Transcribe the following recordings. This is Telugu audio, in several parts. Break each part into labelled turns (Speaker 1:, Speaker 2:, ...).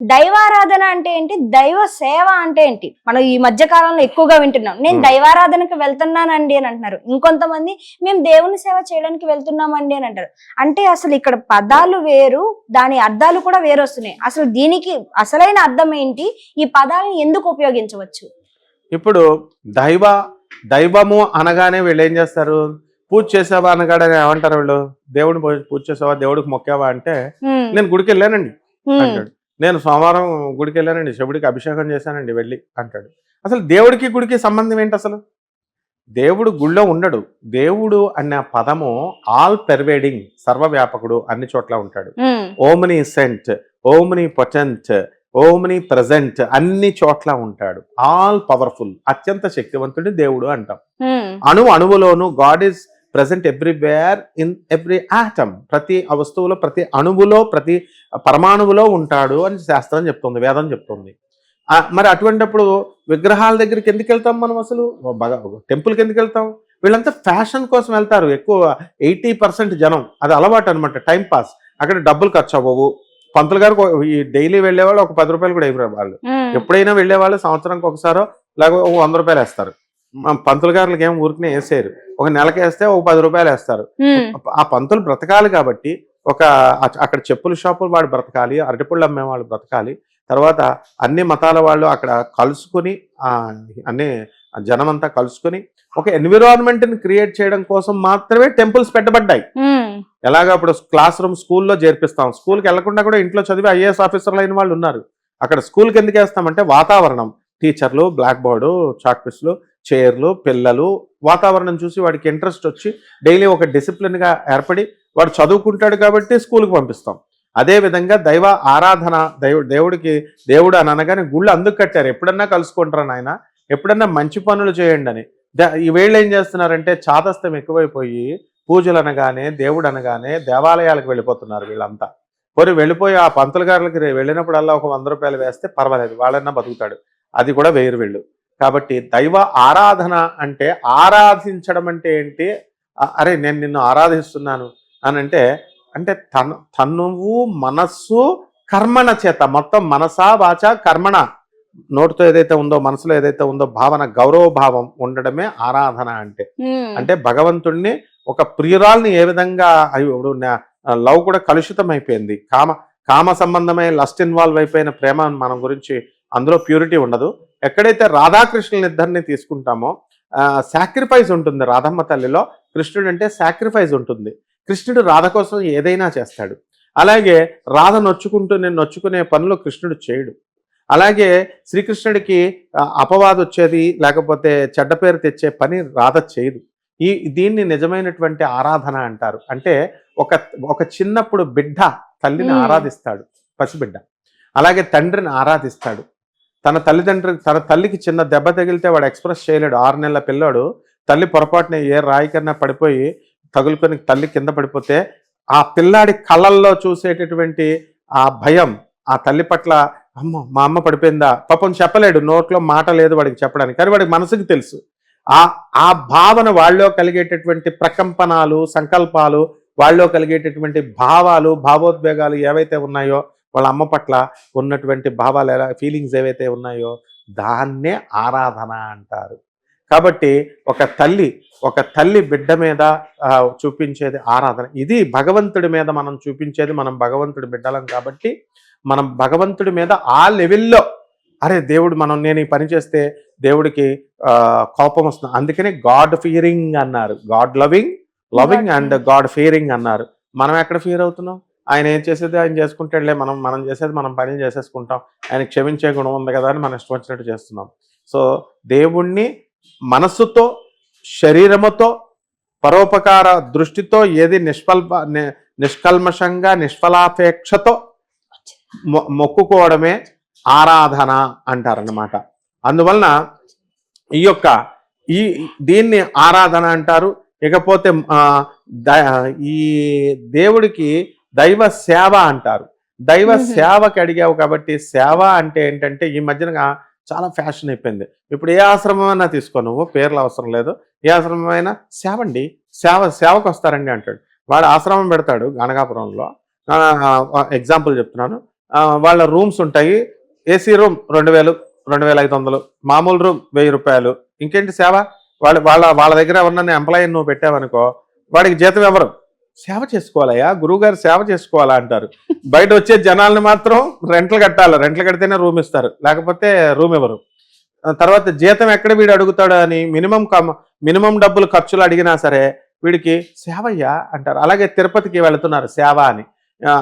Speaker 1: దైవారాధన అంటే ఏంటి? దైవ సేవ అంటే ఏంటి? మనం ఈ మధ్య కాలంలో ఎక్కువగా వింటున్నాం. నేను. దైవారాధనకు వెళ్తున్నానండి అని అంటున్నారు. ఇంకొంతమంది మేము దేవుని సేవ చేయడానికి వెళ్తున్నామండి అని అంటారు. అంటే అసలు ఇక్కడ పదాలు వేరు దాని అర్థాలు కూడా వేరు వస్తున్నాయి అసలు దీనికి అసలైన అర్థం ఏంటి? ఈ పదాలను ఎందుకు ఉపయోగించవచ్చు?
Speaker 2: ఇప్పుడు దైవ దైవము అనగానే వీళ్ళు ఏం చేస్తారు? పూజ చేసావా అనగానే ఏమంటారు వీళ్ళు? దేవుడు పూజ చేసావా? దేవుడికి మొక్కావా అంటే. నేను గుడికి వెళ్ళానండి. అంటాడు. నేను సోమవారం గుడికి వెళ్ళానండి శివుడికి అభిషేకం చేశానండి వెళ్ళి అంటాడు. అసలు దేవుడికి గుడికి సంబంధం ఏంటి అసలు? దేవుడు గుళ్ళో ఉండడు. దేవుడు అన్న పదము ఆల్ పెర్వేడింగ్ సర్వవ్యాపకుడు అన్ని చోట్ల ఉంటాడు. Omniscient omnipotent omnipresent అన్ని చోట్ల ఉంటాడు. ఆల్ పవర్ఫుల్ అత్యంత శక్తివంతుడి దేవుడు అంటాం. అణు అణువులోను God is present everywhere in every atom ప్రతి వస్తువులో ప్రతి అణువులో ప్రతి పరమాణువులో ఉంటాడు అని శాస్త్రం చెప్తుంది వేదం చెప్తుంది. మరి అటువంటిప్పుడు విగ్రహాల దగ్గరికి ఎందుకు వెళ్తాం మనం అసలు? టెంపుల్కి ఎందుకు వెళ్తాం? వీళ్ళంతా ఫ్యాషన్ కోసం వెళ్తారు ఎక్కువ ఎయిటీ పర్సెంట్ జనం. అది అలవాటు అనమాట టైం పాస్. అక్కడ డబ్బులు ఖర్చు అవ్వవు. పంతులు గారు ఈ డైలీ వెళ్ళే వాళ్ళు ఒక పది రూపాయలు కూడా ఇవ్వరు వాళ్ళు. ఎప్పుడైనా వెళ్ళే వాళ్ళు సంవత్సరానికి ఒకసారో లేకపోతే ఒక వంద రూపాయలు వేస్తారు. పంతులు గారులకి ఏం ఊరికనే వేసేయరు. ఒక నెలకి వేస్తే ఒక పది రూపాయలు వేస్తారు. ఆ పంతులు బ్రతకాలి కాబట్టి ఒక అక్కడ చెప్పుల షాపులు వాడు బ్రతకాలి అరటిపళ్ళు అమ్మే వాళ్ళు బ్రతకాలి. తర్వాత అన్ని మతాల వాళ్ళు అక్కడ కలుసుకుని అన్ని జనమంతా కలుసుకుని ఒక environment ని క్రియేట్ చేయడం కోసం మాత్రమే టెంపుల్స్ పెట్టబడ్డాయి. ఎలాగ ఇప్పుడు క్లాస్ రూమ్ స్కూల్లో చేర్పిస్తాం. స్కూల్కి వెళ్ళకుండా కూడా ఇంట్లో చదివి ఐఏఎస్ ఆఫీసర్లు అయిన వాళ్ళు ఉన్నారు. అక్కడ స్కూల్కి ఎందుకు వేస్తామంటే వాతావరణం. టీచర్లు బ్లాక్ బోర్డు చాక్పీస్లు చైర్లు పిల్లలు వాతావరణం చూసి వాడికి ఇంట్రెస్ట్ వచ్చి డైలీ ఒక డిసిప్లిన్గా ఏర్పడి వాడు చదువుకుంటాడు కాబట్టి స్కూల్కి పంపిస్తాం. అదే విధంగా దైవ ఆరాధన దైవ దేవుడికి దేవుడు అని అనగానే గుళ్ళు అందుకు కట్టారు. ఎప్పుడన్నా కలుసుకుంటారా నాయన? ఎప్పుడన్నా మంచి పనులు చేయండి అని. ఈ వేళ్ళు ఏం చేస్తున్నారంటే చాదస్తం ఎక్కువైపోయి పూజలు అనగానే దేవుడు అనగానే దేవాలయాలకు వెళ్ళిపోతున్నారు వీళ్ళంతా. పోనీ వెళ్ళిపోయి ఆ పంతులు గారులకి వెళ్ళినప్పుడల్లా ఒక వంద రూపాయలు వేస్తే పర్వాలేదు వాళ్ళన్నా బతుకుతాడు. అది కూడా వేరు వెళ్ళు. కాబట్టి దైవ ఆరాధన అంటే ఆరాధించడం అంటే ఏంటి? అరే నేను నిన్ను ఆరాధిస్తున్నాను అని అంటే అంటే తను తనువు మనస్సు కర్మణ చేత మొత్తం మనసా వాచ కర్మణ. నోటితో ఏదైతే ఉందో మనసులో ఏదైతే ఉందో భావన గౌరవ భావం ఉండడమే ఆరాధన అంటే. అంటే భగవంతుణ్ణి ఒక ప్రియురాల్ని ఏ విధంగా ఇప్పుడు లవ్ కూడా కలుషితం అయిపోయింది కామ కామ సంబంధమైన లస్ట్ ఇన్వాల్వ్ అయిపోయిన ప్రేమ మనం గురించి అందులో ప్యూరిటీ ఉండదు. ఎక్కడైతే రాధాకృష్ణుల ఇద్దరిని తీసుకుంటామో సాక్రిఫైస్ ఉంటుంది రాధమ్మ తల్లిలో. కృష్ణుడు అంటే సాక్రిఫైస్ ఉంటుంది. కృష్ణుడు రాధ కోసం ఏదైనా చేస్తాడు. అలాగే రాధ నొచ్చుకుంటూ నేను నొచ్చుకునే పనులు కృష్ణుడు చేయడు. అలాగే శ్రీకృష్ణుడికి అపవాదు వచ్చేది లేకపోతే చెడ్డ పేరు తెచ్చే పని రాధ చేయదు. ఈ దీన్ని నిజమైనటువంటి ఆరాధన అంటారు. అంటే ఒక ఒక చిన్నప్పుడు బిడ్డ తల్లిని. ఆరాధిస్తాడు పసిబిడ్డ. అలాగే తండ్రిని ఆరాధిస్తాడు. తన తల్లిదండ్రులు తన తల్లికి చిన్న దెబ్బ తగిలితే వాడు ఎక్స్ప్రెస్ చేయలేడు. ఆరు నెలల పిల్లాడు. తల్లి పొరపాటున ఏ రాయి కన్నా పడిపోయి తగులుకొని తల్లి కింద పడిపోతే ఆ పిల్లాడి కళ్ళల్లో చూసేటటువంటి ఆ భయం ఆ తల్లి పట్ల అమ్మ మా అమ్మ పడిపోయిందా? పాపం చెప్పలేడు. నోట్లో మాట లేదు వాడికి చెప్పడానికి. కానీ వాడికి మనసుకి తెలుసు. ఆ ఆ భావన వాళ్ళలో కలిగేటటువంటి ప్రకంపనాలు సంకల్పాలు వాళ్ళలో కలిగేటటువంటి భావాలు భావోద్వేగాలు ఏవైతే ఉన్నాయో వాళ్ళ అమ్మ పట్ల ఉన్నటువంటి భావాలు ఎలా ఫీలింగ్స్ ఏవైతే ఉన్నాయో దాన్నే ఆరాధన అంటారు. కాబట్టి ఒక తల్లి ఒక తల్లి బిడ్డ మీద చూపించేది ఆరాధన. ఇది భగవంతుడి మీద మనం చూపించేది మనం భగవంతుడి బిడ్డలం కాబట్టి మనం భగవంతుడి మీద ఆ లెవెల్లో అరే దేవుడు మనం నేను ఈ పని చేస్తే దేవుడికి కోపం వస్తుంది. అందుకనే గాడ్ ఫియరింగ్ అన్నారు. God loving loving and God fearing అన్నారు. మనం ఎక్కడ ఫియర్ అవుతున్నాం? ఆయన ఏం చేసేది? ఆయన చేసుకుంటాడులే మనం మనం చేసేది మనం పని చేసేసుకుంటాం. ఆయన క్షమించే గుణం ఉంది కదా అని మనం ఇష్టం వచ్చినట్టు చేస్తున్నాం. సో దేవుణ్ణి మనస్సుతో శరీరముతో పరోపకార దృష్టితో ఏది నిష్ఫల్ప నిష్కల్మషంగా నిష్ఫలాపేక్షతో మొ- మొక్కుకోవడమే ఆరాధన అంటారన్నమాట. అందువలన ఈ యొక్క ఈ దీన్ని ఆరాధన అంటారు. ఇకపోతే ఈ దేవుడికి దైవ సేవ అంటారు. దైవ. సేవకి అడిగావు కాబట్టి సేవ అంటే ఏంటంటే ఈ మధ్యన చాలా ఫ్యాషన్ అయిపోయింది. ఇప్పుడు ఏ ఆశ్రమం అయినా తీసుకో నువ్వు పేర్లు అవసరం లేదు. ఏ ఆశ్రమం అయినా సేవ అండి సేవ సేవకు వస్తారండి అంటాడు. వాడు ఆశ్రమం పెడతాడు గణగాపురంలో ఎగ్జాంపుల్ చెప్తున్నాను. వాళ్ళ రూమ్స్ ఉంటాయి. ఏసీ రూమ్ రెండు వేలు రెండు వేల ఐదు వందలు. మామూలు రూమ్ వెయ్యి రూపాయలు. ఇంకేంటి సేవ? వాళ్ళ వాళ్ళ వాళ్ళ దగ్గర ఎవరన్నా ఎంప్లాయీ నువ్వు పెట్టావనుకో వాడికి జీతం ఎవరు? సేవ చేసుకోవాలయ్యా గురువు గారు సేవ చేసుకోవాలా అంటారు. బయట వచ్చే జనాల్ని మాత్రం రెంట్లు కట్టాలి. రెంట్లు కడితేనే రూమ్ ఇస్తారు. లేకపోతే రూమ్ ఇవ్వరు. తర్వాత జీతం ఎక్కడ వీడు అడుగుతాడు అని మినిమం కమ్ మినిమం డబ్బులు ఖర్చులు అడిగినా సరే వీడికి సేవయ్యా అంటారు. అలాగే తిరుపతికి వెళుతున్నారు సేవ అని.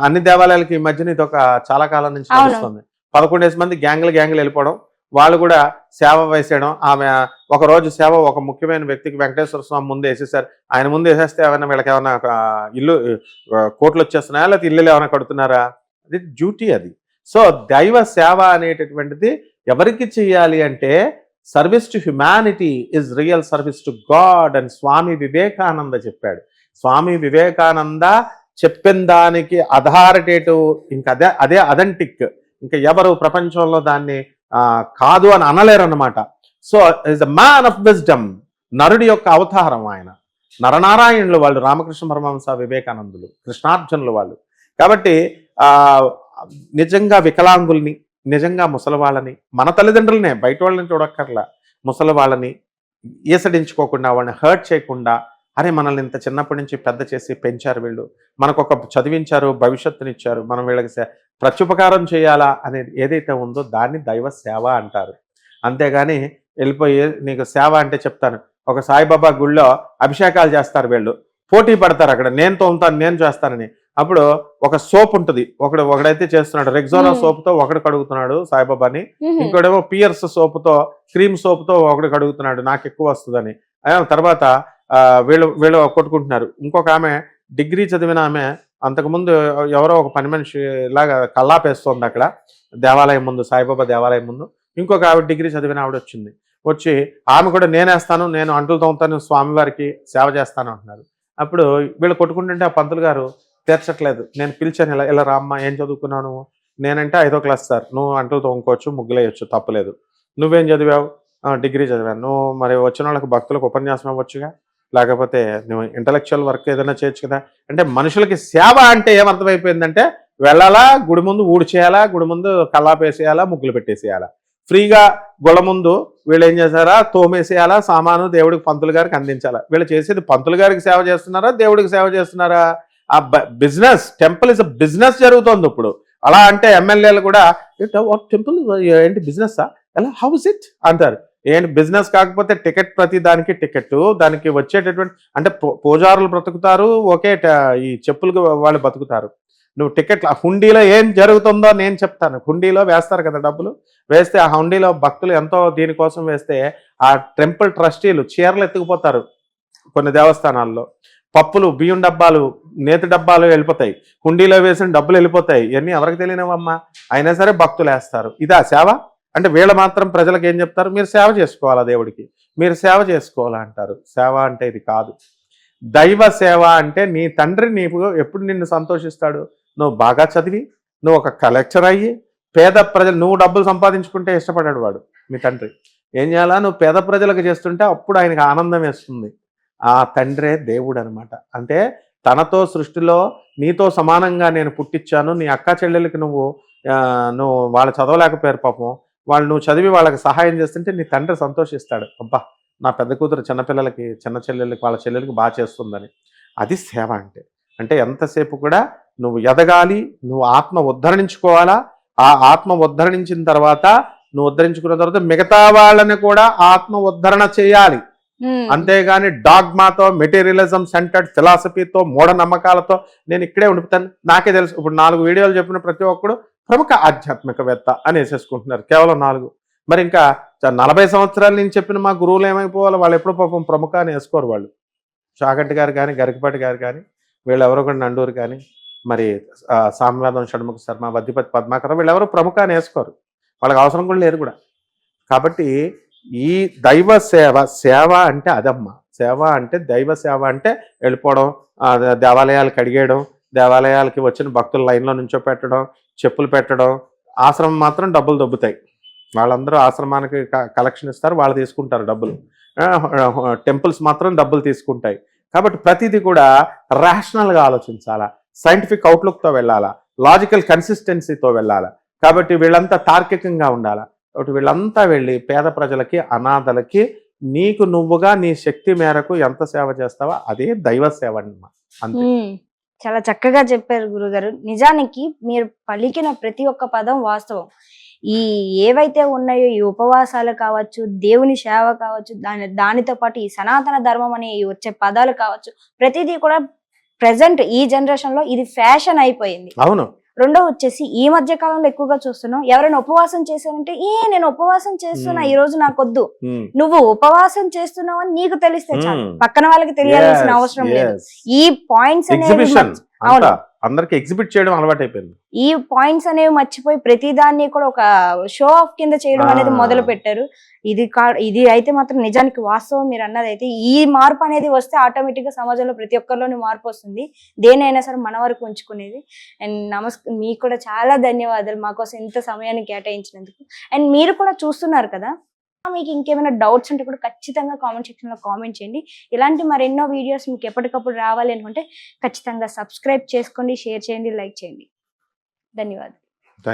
Speaker 2: అన్ని దేవాలయాలకి ఈ మధ్యన ఇది ఒక చాలా కాలం నుంచి. నడుస్తుంది. పదకొండేసి మంది గ్యాంగ్లు గ్యాంగ్లు వెళ్ళిపోవడం వాళ్ళు కూడా సేవ వేసేయడం. ఆమె ఒక రోజు సేవ ఒక ముఖ్యమైన వ్యక్తికి వెంకటేశ్వర స్వామి ముందు వేసేసారు. ఆయన ముందు వేసేస్తే ఏమైనా వీళ్ళకి ఏమైనా ఇల్లు కోట్లు వచ్చేస్తున్నాయా? లేకపోతే ఇల్లులు ఏమైనా కడుతున్నారా? అది డ్యూటీ అది. సో దైవ సేవ అనేటటువంటిది ఎవరికి చేయాలి అంటే service to humanity is real service to God అని స్వామి వివేకానంద చెప్పాడు. స్వామి వివేకానంద చెప్పిన దానికి అథారిటేటివ్ ఇంకా అదే అదే అథెంటిక్. ఇంకా ఎవరు ప్రపంచంలో దాన్ని కాదు అని అనలేరన్నమాట. So is the man of wisdom నరుడి యొక్క అవతారం ఆయన. నరనారాయణులు వాళ్ళు రామకృష్ణ పరమహంస వివేకానందులు కృష్ణార్జునులు వాళ్ళు. కాబట్టి నిజంగా వికలాంగుల్ని నిజంగా ముసలి వాళ్ళని మన తల్లిదండ్రులనే బయట వాళ్ళని చూడక్కర్లా. ముసలి వాళ్ళని ఈసడించుకోకుండా వాళ్ళని హర్ట్ చేయకుండా అరే మనల్ని ఇంత చిన్నప్పటి నుంచి పెద్ద చేసి పెంచారు వీళ్ళు. మనకు ఒక చదివించారు భవిష్యత్తునిచ్చారు. మనం వీళ్ళకి ప్రత్యుపకారం చేయాలా అనేది ఏదైతే ఉందో దాన్ని దైవ సేవ అంటారు. అంతేగాని వెళ్ళిపోయి నీకు సేవ అంటే చెప్తాను. ఒక సాయిబాబా గుళ్ళో అభిషేకాలు చేస్తారు వీళ్ళు. పోటీ పడతారు అక్కడ. నేను తోముతాను నేను చేస్తానని. అప్పుడు ఒక సోప్ ఉంటుంది. ఒకడు ఒకడైతే చేస్తున్నాడు. రెగ్జోనా. సోప్తో ఒకడు కడుగుతున్నాడు సాయిబాబాని.
Speaker 1: మ్మ్.
Speaker 2: ఇంకోటేమో పియర్స్ సోపుతో క్రీమ్ సోపుతో ఒకడు కడుగుతున్నాడు. నాకు ఎక్కువ వస్తుందని. తర్వాత వీళ్ళు వీళ్ళు కొట్టుకుంటున్నారు. ఇంకొక ఆమె డిగ్రీ చదివిన ఆమె అంతకుముందు ఎవరో ఒక పని మనిషి లాగా కల్లాపేస్తోంది అక్కడ దేవాలయం ముందు సాయిబాబా దేవాలయం ముందు. ఇంకొక ఆవిడ డిగ్రీ చదివిన ఆవిడ వచ్చింది. వచ్చి ఆమె కూడా నేనేస్తాను నేను అంటులు తోముతాను స్వామివారికి సేవ చేస్తాను అంటున్నారు. అప్పుడు వీళ్ళు కొట్టుకుంటుంటే ఆ పంతులు గారు తీర్చట్లేదు నేను పిలిచాను ఇలా ఇలా రామ్మ ఏం చదువుకున్నాను? నేనంటే ఐదో క్లాస్ సార్ నువ్వు అంటలు తోముకోవచ్చు ముగ్గులేయచ్చు తప్పలేదు. నువ్వేం చదివావు? డిగ్రీ చదివాను. నువ్వు మరి వచ్చిన వాళ్ళకి భక్తులకు ఉపన్యాసం ఇవ్వచ్చుగా? లేకపోతే నువ్వు ఇంటలెక్చువల్ వర్క్ ఏదైనా చేయొచ్చు కదా. అంటే మనుషులకి సేవ అంటే ఏమర్థమైపోయిందంటే వెళ్ళాలా గుడి ముందు ఊడి చేయాలా గుడి ముందు కల్లాపేసేయాలా ముగ్గులు పెట్టేసేయాలా. ఫ్రీగా గుళ్ళ ముందు వీళ్ళు ఏం చేశారా తోమేసేయాలా సామాను దేవుడికి పంతులు గారికి అందించాలా. వీళ్ళు చేసేది పంతులు గారికి సేవ చేస్తున్నారా దేవుడికి సేవ చేస్తున్నారా? ఆ బిజినెస్ టెంపుల్ ఇస్ బిజినెస్ జరుగుతోంది ఇప్పుడు. అలా అంటే ఎమ్మెల్యేలు కూడా టెంపుల్ ఏంటి బిజినెస్ ఎలా? హౌస్ ఇట్ అంటారు. ఏంటి? బిజినెస్ కాకపోతే టికెట్ ప్రతి దానికి టికెట్. దానికి వచ్చేటటువంటి అంటే పూ- పూజారులు బ్రతుకుతారు ఒకే ఈ చెప్పులకు వాళ్ళు బతుకుతారు. నువ్వు టికెట్ ఆ హుండీలో ఏం జరుగుతుందో నేను చెప్తాను. హుండీలో వేస్తారు కదా డబ్బులు? వేస్తే ఆ హుండీలో భక్తులు ఎంతో దీనికోసం వేస్తే ఆ టెంపుల్ ట్రస్టీలు చీరలు ఎత్తుకుపోతారు కొన్ని దేవస్థానాల్లో. పప్పులు బియ్యం డబ్బాలు నేతి డబ్బాలు వెళ్ళిపోతాయి. హుండీలో వేసిన డబ్బులు వెళ్ళిపోతాయి. ఇవన్నీ ఎవరికి తెలియనివమ్మా? అయినా సరే భక్తులు వేస్తారు. ఇదా సేవ? అంటే వీళ్ళు మాత్రం ప్రజలకు ఏం చెప్తారు? మీరు సేవ చేసుకోవాలా దేవుడికి? మీరు సేవ చేసుకోవాలా అంటారు. సేవ అంటే ఇది కాదు. దైవ సేవ అంటే నీ తండ్రి నీకు ఎప్పుడు నిన్ను సంతోషిస్తాడు? నువ్వు బాగా చదివి నువ్వు ఒక కలెక్టర్ అయ్యి పేద ప్రజలు నువ్వు డబ్బులు సంపాదించుకుంటే ఇష్టపడాడు వాడు మీ తండ్రి. ఏం చేయాలా? నువ్వు పేద ప్రజలకు చేస్తుంటే అప్పుడు ఆయనకు ఆనందం వేస్తుంది. ఆ తండ్రే దేవుడు అనమాట అంటే తనతో సృష్టిలో నీతో సమానంగా నేను పుట్టించాను నీ అక్క చెల్లెలకి నువ్వు నువ్వు వాళ్ళు చదవలేకపోయారు పాపం. వాళ్ళు నువ్వు చదివి వాళ్ళకి సహాయం చేస్తుంటే నీ తండ్రి సంతోషిస్తాడు. అబ్బా నా పెద్ద కూతురు చిన్నపిల్లలకి చిన్న చెల్లెళ్ళకి వాళ్ళ చెల్లెలకి బాగా చేస్తుందని. అది సేవ అంటే. అంటే ఎంతసేపు కూడా నువ్వు ఎదగాలి నువ్వు ఆత్మ ఉద్ధరించుకోవాలా? ఆ ఆత్మ ఉద్ధరించిన తర్వాత నువ్వు ఉద్ధరించుకున్న తర్వాత మిగతా వాళ్ళని కూడా ఆత్మ ఉద్ధరణ చేయాలి. అంతేగాని డాగ్మాతో మెటీరియలిజం సెంటర్డ్ ఫిలాసఫీతో మూఢనమ్మకాలతో నేను ఇక్కడే ఉండిపోతాను. నాకే తెలుసు. ఇప్పుడు నాలుగు వీడియోలు చెప్పిన ప్రతి ఒక్కడు ప్రముఖ ఆధ్యాత్మికవేత్త అని వేసేసుకుంటున్నారు. కేవలం నాలుగు. మరి ఇంకా నలభై సంవత్సరాల నుంచి చెప్పిన మా గురువులు ఏమైపోవాలి? వాళ్ళు ఎప్పుడు పాపం ప్రముఖ అని వేసుకోరు వాళ్ళు. చాగంటి గారు కానీ గరికపాటి గారు కానీ వీళ్ళు ఎవరో కూడా నండూరు కానీ మరి ఆ, షణ్ముఖ శర్మ వద్దిపతి పద్మాకరం వీళ్ళెవరూ ప్రముఖ అని వేసుకోరు. వాళ్ళకి అవసరం కూడా లేదు కూడా. కాబట్టి ఈ దైవ సేవ సేవ అంటే అదమ్మ. సేవ అంటే దైవ సేవ అంటే వెళ్ళిపోవడం దేవాలయాలు కడిగేయడం దేవాలయాలకి వచ్చిన భక్తులు లైన్లో నుంచో పెట్టడం చెప్పులు పెట్టడం ఆశ్రమం మాత్రం డబ్బులు దొబ్బుతాయి. వాళ్ళందరూ ఆశ్రమానికి కలెక్షన్ ఇస్తారు వాళ్ళు తీసుకుంటారు డబ్బులు. టెంపుల్స్ మాత్రం డబ్బులు తీసుకుంటాయి. కాబట్టి ప్రతిదీ కూడా రేషనల్గా ఆలోచించాలా సైంటిఫిక్ అవుట్లుక్తో వెళ్ళాలా లాజికల్ కన్సిస్టెన్సీతో వెళ్ళాలి. కాబట్టి వీళ్ళంతా తార్కికంగా ఉండాలి. కాబట్టి వీళ్ళంతా వెళ్ళి పేద ప్రజలకి అనాథలకి నీకు నువ్వుగా నీ శక్తి మేరకు ఎంత సేవ చేస్తావో అదే దైవ సేవ అంతే.
Speaker 1: చాలా చక్కగా చెప్పారు గురుగారు. నిజానికి మీరు పలికిన ప్రతి ఒక్క పదం వాస్తవం. ఈ ఏవైతే ఉన్నాయో ఈ ఉపవాసాలు కావచ్చు దేవుని సేవ కావచ్చు దాని దానితో పాటు ఈ సనాతన ధర్మం అనే ఈ వచ్చే పదాలు కావచ్చు ప్రతిదీ కూడా ప్రెసెంట్ ఈ జనరేషన్లో ఇది ఫ్యాషన్ అయిపోయింది.
Speaker 2: అవును.
Speaker 1: రెండో వచ్చేసి ఈ మధ్య కాలంలో ఎక్కువగా చూస్తున్నాం ఎవరైనా ఉపవాసం చేశారంటే ఏ నేను ఉపవాసం చేస్తున్నా. ఈ రోజు నాకొద్దు. నువ్వు ఉపవాసం చేస్తున్నావు అని నీకు తెలిస్తే చాలు. పక్కన వాళ్ళకి తెలియాల్సిన అవసరం లేదు. ఈ పాయింట్స్ అనేవి అవును.
Speaker 2: అందరికి ఎగ్జిబిట్ చేయడం అలవాటైపోయింది.
Speaker 1: ఈ పాయింట్స్ అనేవి మర్చిపోయి ప్రతి దాన్ని కూడా ఒక షో ఆఫ్ కింద చేయడం. అనేది మొదలు పెట్టారు ఇది కా ఇది అయితే మాత్రం నిజానికి వాస్తవం మీరు అన్నది అయితే ఈ మార్పు అనేది వస్తే ఆటోమేటిక్గా సమాజంలో ప్రతి ఒక్కరిలోని మార్పు వస్తుంది. దేనైనా సరే మన వరకు ఉంచుకునేది. అండ్ నమస్క మీకు కూడా చాలా ధన్యవాదాలు. మా కోసం ఇంత సమయాన్ని కేటాయించినందుకు. అండ్ మీరు కూడా చూస్తున్నారు కదా మీకు ఇంకేమైనా డౌట్స్ ఉంటే కూడా ఖచ్చితంగా కామెంట్ సెక్షన్లో కామెంట్ చేయండి. ఇలాంటి మరెన్నో వీడియోస్ మీకు ఎప్పటికప్పుడు రావాలి అనుకుంటే ఖచ్చితంగా సబ్స్క్రైబ్ చేసుకోండి షేర్ చేయండి లైక్ చేయండి. ధన్యవాదాలు.